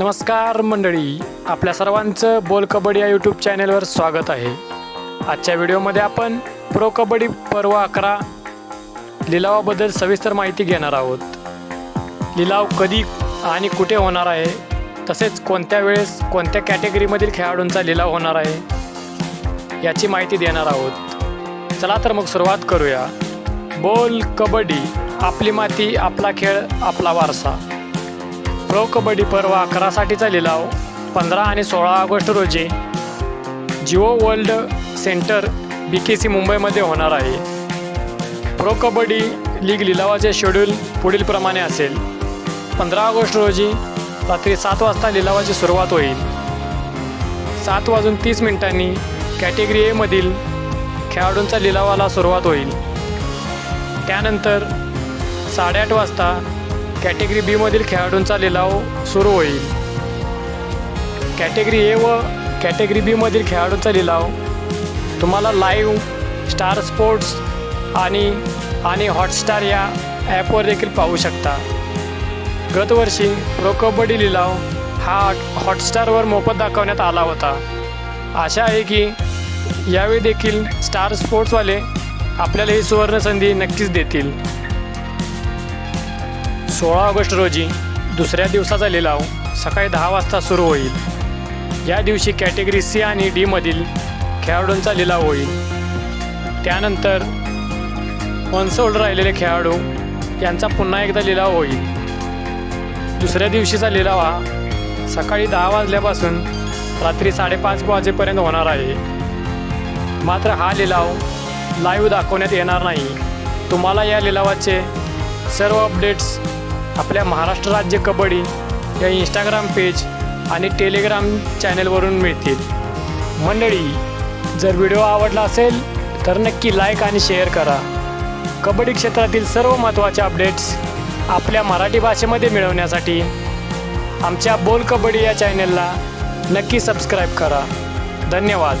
नमस्कार मंडळी आपल्या सर्वांचं बोल कबड्डी या यूट्यूब चॅनेलवर स्वागत आहे. आजच्या व्हिडिओमध्ये आपण प्रो कबड्डी पर्व अकरा लिलावाबद्दल सविस्तर माहिती घेणार आहोत. लिलाव कधी आणि कुठे होणार आहे तसेच कोणत्या वेळेस कोणत्या कॅटेगरीमधील खेळाडूंचा लिलाव होणार आहे याची माहिती देणार आहोत. चला तर मग सुरुवात करूया. बोल कबड्डी आपली माती आपला खेळ आपला वारसा. प्रो कबड्डी पर्व अकरासाठीचा लिलाव हो. पंधरा आणि सोळा ऑगस्ट रोजी Jio world centre B K C मुंबईमध्ये होणार आहे. प्रो कबड्डी लीग लिलावाचे शेड्यूल पुढीलप्रमाणे असेल. पंधरा ऑगस्ट रोजी रात्री सात वाजता लिलावाची सुरुवात होईल. सात वाजून तीस मिनिटांनी कॅटेगरी एमधील खेळाडूंचा लिलावाला सुरुवात होईल. त्यानंतर साडेआठ वाजता कॅटेगरी बीमधील खेळाडूंचा लिलाव सुरू होईल. कॅटेगरी ए व कॅटेगरी बीमधील खेळाडूंचा लिलाव तुम्हाला लाईव्ह स्टार स्पोर्ट्स आणि आणि हॉटस्टार या ॲपवर देखील पाहू शकता. गतवर्षी प्रो कबड्डी लिलाव हा हॉटस्टारवर मोफत दाखवण्यात आला होता. आशा आहे की यावेळी देखील स्टार स्पोर्ट्सवाले आपल्याला ही सुवर्णसंधी नक्कीच देतील. सोळा ऑगस्ट रोजी दुसऱ्या दिवसाचा लिलाव सकाळी दहा वाजता सुरू होईल. या दिवशी कॅटेगरी सी आणि डीमधील खेळाडूंचा लिलाव होईल. त्यानंतर वनसोल्ड राहिलेले खेळाडू यांचा पुन्हा एकदा लिलाव होईल. दुसऱ्या दिवशीचा लिलाव हा सकाळी दहा वाजल्यापासून रात्री साडेपाच वाजेपर्यंत होणार आहे. मात्र हा लिलाव लाईव्ह दाखवण्यात येणार नाही. तुम्हाला या लिलावाचे सर्व अपडेट्स आपल्या महाराष्ट्र राज्य कबड्डी या इंस्टाग्राम पेज आणि टेलिग्राम चॅनेलवरून मिळतील. मंडळी जर व्हिडिओ आवडला असेल तर नक्की लाईक आणि शेअर करा. कबड्डी क्षेत्रातील सर्व महत्त्वाचे अपडेट्स आपल्या मराठी भाषेमध्ये मिळवण्यासाठी आमच्या बोल कबड्डी या चॅनेलला नक्की सबस्क्राईब करा. धन्यवाद.